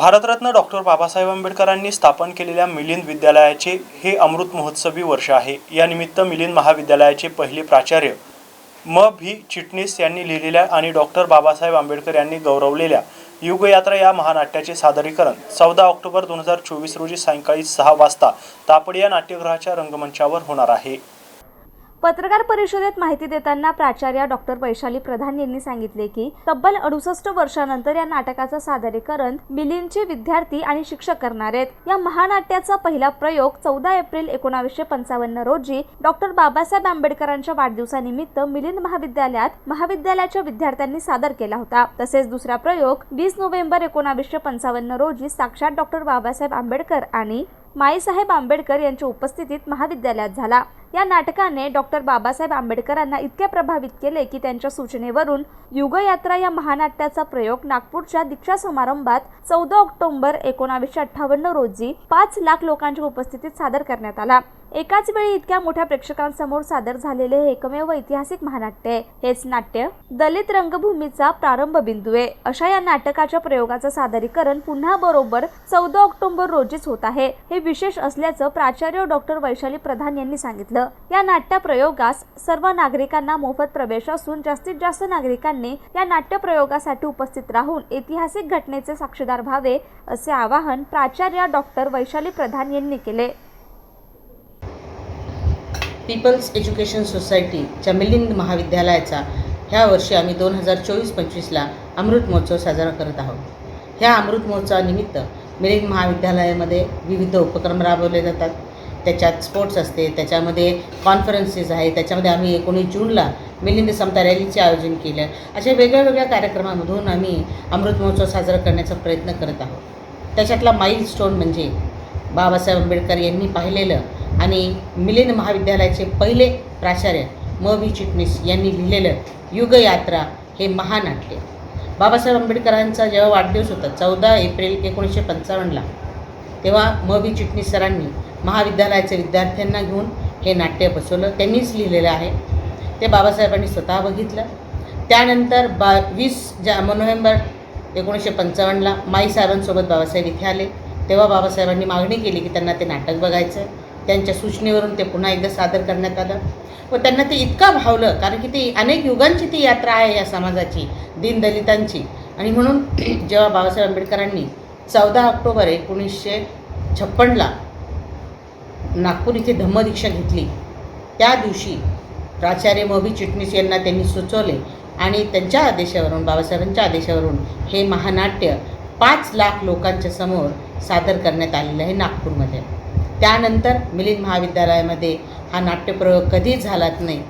Bharat Ratna doctor Babasaheb आंबेडकरांनी स्थापन केलेल्या मिलिंद विद्यालयाचे हे अमृत महोत्सवी वर्ष आहे. यानिमित्त मिलिंद महाविद्यालयाचे पहिले प्राचार्य म. भी. चिटणीस यांनी लिहिलेल्या आणि डॉक्टर बाबासाहेब आंबेडकर यांनी गौरवलेल्या युगयात्रा या महानाट्याचे सादरीकरण चौदा ऑक्टोबर दोन हजार चोवीस रोजी सायंकाळी सहा वाजता तापडिया नाट्यगृहाच्या रंगमंचावर होणार आहे. पत्रकार परिषदेत माहिती देताना प्राचार्य डॉक्टर वैशाली प्रधान यांनी सांगितले की तब्बल अडुसष्ट वर्षानंतर या नाटकाचं सादरीकरण मिलिंदचे विद्यार्थी आणि शिक्षक करणार आहेत. या महानाट्याचा पहिला प्रयोग चौदा एप्रिल एकोणावीसशे पंचावन्न रोजी डॉक्टर बाबासाहेब आंबेडकरांच्या वाढदिवसानिमित्त मिलिंद महाविद्यालयात महाविद्यालयाच्या विद्यार्थ्यांनी सादर केला होता. तसेच दुसरा प्रयोग वीस नोव्हेंबर एकोणावीसशे पंचावन्न रोजी साक्षात डॉक्टर बाबासाहेब आंबेडकर आणि माईसाहेब आंबेडकर यांच्या उपस्थितीत महाविद्यालयात झाला. या नाटकाने डॉक्टर बाबासाहेब आंबेडकरांना इतके प्रभावित केले की त्यांच्या सूचनेवरून युगयात्रा या महानाट्याचा प्रयोग नागपूरच्या दीक्षा समारंभात चौदा ऑक्टोबर एकोणावीसशे अठ्ठावन्न रोजी पाच लाख लोकांच्या उपस्थितीत सादर करण्यात आला. एकाच वेळी इतक्या मोठ्या प्रेक्षकांसमोर सादर झालेले हे एकमेव ऐतिहासिक महानाट्य आहे हेच नाट्य दलित रंगभूमीचा प्रारंभ बिंदू आहे अशा या नाटकाच्या प्रयोगाचं सादरीकरण पुन्हा बरोबर चौदा ऑक्टोबर रोजीच होत आहे. हे विशेष असल्याचं प्राचार्य डॉक्टर वैशाली प्रधान यांनी सांगितलं. या नाट्य प्रयोगास सर्व नागरिकांना मोफत प्रवेश असून जास्तीत जास्त नागरिकांनी या नाट्य प्रयोगासाठी उपस्थित राहून ऐतिहासिक घटनेचे साक्षीदार व्हावे असे आवाहन प्राचार्य डॉक्टर वैशाली प्रधान यांनी केले. पीपल्स एज्युकेशन सोसायटीच्या मिलिंद महाविद्यालयाचा ह्या वर्षी आम्ही दोन हजार चोवीस पंचवीसला अमृत महोत्सव साजरा करत आहोत. ह्या अमृत महोत्सवानिमित्त मिलिंद महाविद्यालयामध्ये विविध उपक्रम राबवले जातात. त्याच्यात स्पोर्ट्स असते त्याच्यामध्ये कॉन्फरन्सेस आहे त्याच्यामध्ये आम्ही एकोणीस जूनला मिलिंद समता रॅलीचे आयोजन केलं. अशा वेगळ्या वेगळ्या कार्यक्रमामधून आम्ही अमृत महोत्सव साजरा करण्याचा प्रयत्न करत आहोत. त्याच्यातला माईल स्टोन म्हणजे बाबासाहेब आंबेडकर यांनी पाहिलेलं आणि मिलिंद महाविद्यालयाचे पहिले प्राचार्य म व्ही चिटणीस यांनी लिहिलेलं युगयात्रा हे महानाट्य. बाबासाहेब आंबेडकरांचा जेव्हा वाढदिवस होता चौदा एप्रिल एकोणीसशे पंचावन्नला तेव्हा म बी चिटणीस सरांनी महाविद्यालयाच्या विद्यार्थ्यांना घेऊन हे नाट्य बसवलं. त्यांनीच लिहिलेलं आहे. ते बाबासाहेबांनी स्वतः बघितलं. त्यानंतर बा वीस जा नोव्हेंबर एकोणीसशे पंचावन्नला माईसाहेबांसोबत बाबासाहेब इथे आले. तेव्हा बाबासाहेबांनी मागणी केली की त्यांना ते नाटक बघायचं. त्यांच्या सूचनेवरून ते पुन्हा एकदा सादर करण्यात आलं. व त्यांना ते इतका भावलं कारण की ती अनेक युगांची ती यात्रा आहे या समाजाची दीनदलितांची. आणि म्हणून जेव्हा बाबासाहेब आंबेडकरांनी चौदा ऑक्टोबर एकोणीसशे छप्पनला नागपूर इथे धम्मदीक्षा घेतली. त्या दिवशी प्राचार्य मोबी चिटणीस यांना त्यांनी सुचवले आणि त्यांच्या आदेशावरून बाबासाहेबांच्या आदेशावरून हे महानाट्य पाच लाख लोकांच्या समोर सादर करण्यात आलेलं आहे नागपूरमध्ये. त्यानंतर मिलिंद महाविद्यालयामध्ये हा नाट्यप्रयोग कधीच झालाच नाही.